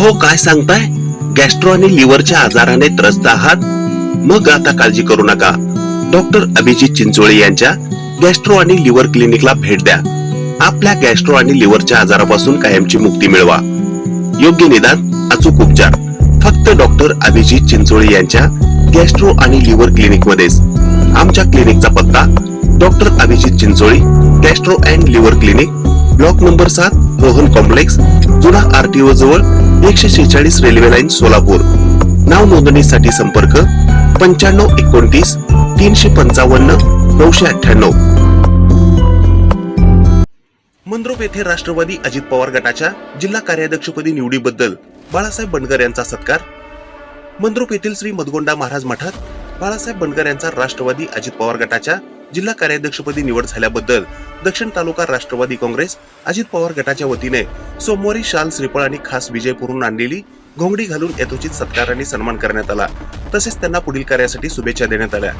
अहो काय सांगताय? गॅस्ट्रो आणि लिव्हरच्या आजाराने त्रस्त आहात? मग आता काळजी करू नका. डॉक्टर अभिजित चिंचोळे यांच्या गॅस्ट्रो आणि लिव्हर क्लिनिकला भेट द्या. आपल्या गॅस्ट्रो आणि लिव्हरच्या आजारापासून कायमची मुक्ती मिळवा. योग्य निदान अचूक उपचार. फक्त डॉक्टर अभिजित चिंचोळे यांच्या गॅस्ट्रो आणि लिव्हर क्लिनिक मध्येच आमच्या क्लिनिकचा पत्ता doctor Abhijit Chincholi gastro and liver clinic block number सात रोहन कॉम्प्लेक्स जुना आरटीओ जवळ एकशे शेहेचाळीस रेल्वे लाईन सोलापूर. नाव नोंदणीसाठी संपर्क पंच्याण्णव एकोणतीस तीनशे पंचावन्न नऊशे अठ्ठ्याण्णव. मंद्रोप येथे राष्ट्रवादी अजित पवार गटाच्या जिल्हा कार्याध्यक्षपदी निवडीबद्दल बाळासाहेब बंडगर यांचा सत्कार. मंद्रुप येथील श्री मधगोंडा महाराज मठात बाळासाहेब बंडगर यांचा राष्ट्रवादी अजित पवार गटाच्या जिल्हा कार्याध्यक्षपदी निवड झाल्याबद्दल दक्षिण तालुका राष्ट्रवादी काँग्रेस अजित पवार गटाच्या वतीने सोमवारी शाल श्रीफळ आणि खास विजय पुरून आणलेली घोंगडी घालून यथोचित सत्कार आणि सन्मान करण्यात आला. तसेच त्यांना पुढील कार्यासाठी शुभेच्छा देण्यात आल्या.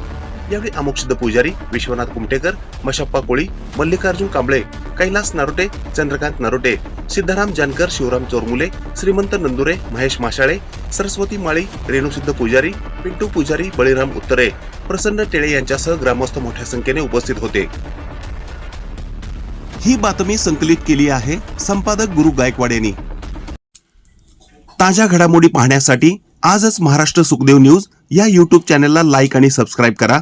यावेळी अमोक्षद पुजारी विश्वनाथ कुमटेकर मशप्पा कोळी मल्लिकार्जुन कांबळे कैलास नारोटे चंद्रकांत नारोटे सिद्धाराम जानकर शिवराम चोरमुले श्रीमंत नंदुरे महेश माशाळे सरस्वती माळी रेणुसिद्ध पुजारी पिंटू पुजारी बळीराम उत्तरे प्रसन्न टेळे यांच्यासह ग्रामस्थ मोठ्या संख्येने उपस्थित होते. ही बातमी संकलित केली आहे संपादक गुरु गायकवाड यांनी. ताज्या घडामोडी पाहण्यासाठी आजच महाराष्ट्र सुखदेव न्यूज या यूट्यूब चॅनलला लाईक आणि सबस्क्राईब करा.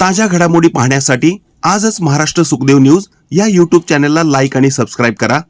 ताज्या घडामोडी पाहण्यासाठी आजच महाराष्ट्र सुखदेव न्यूज या युट्यूब चॅनलला लाईक आणि सबस्क्राईब करा.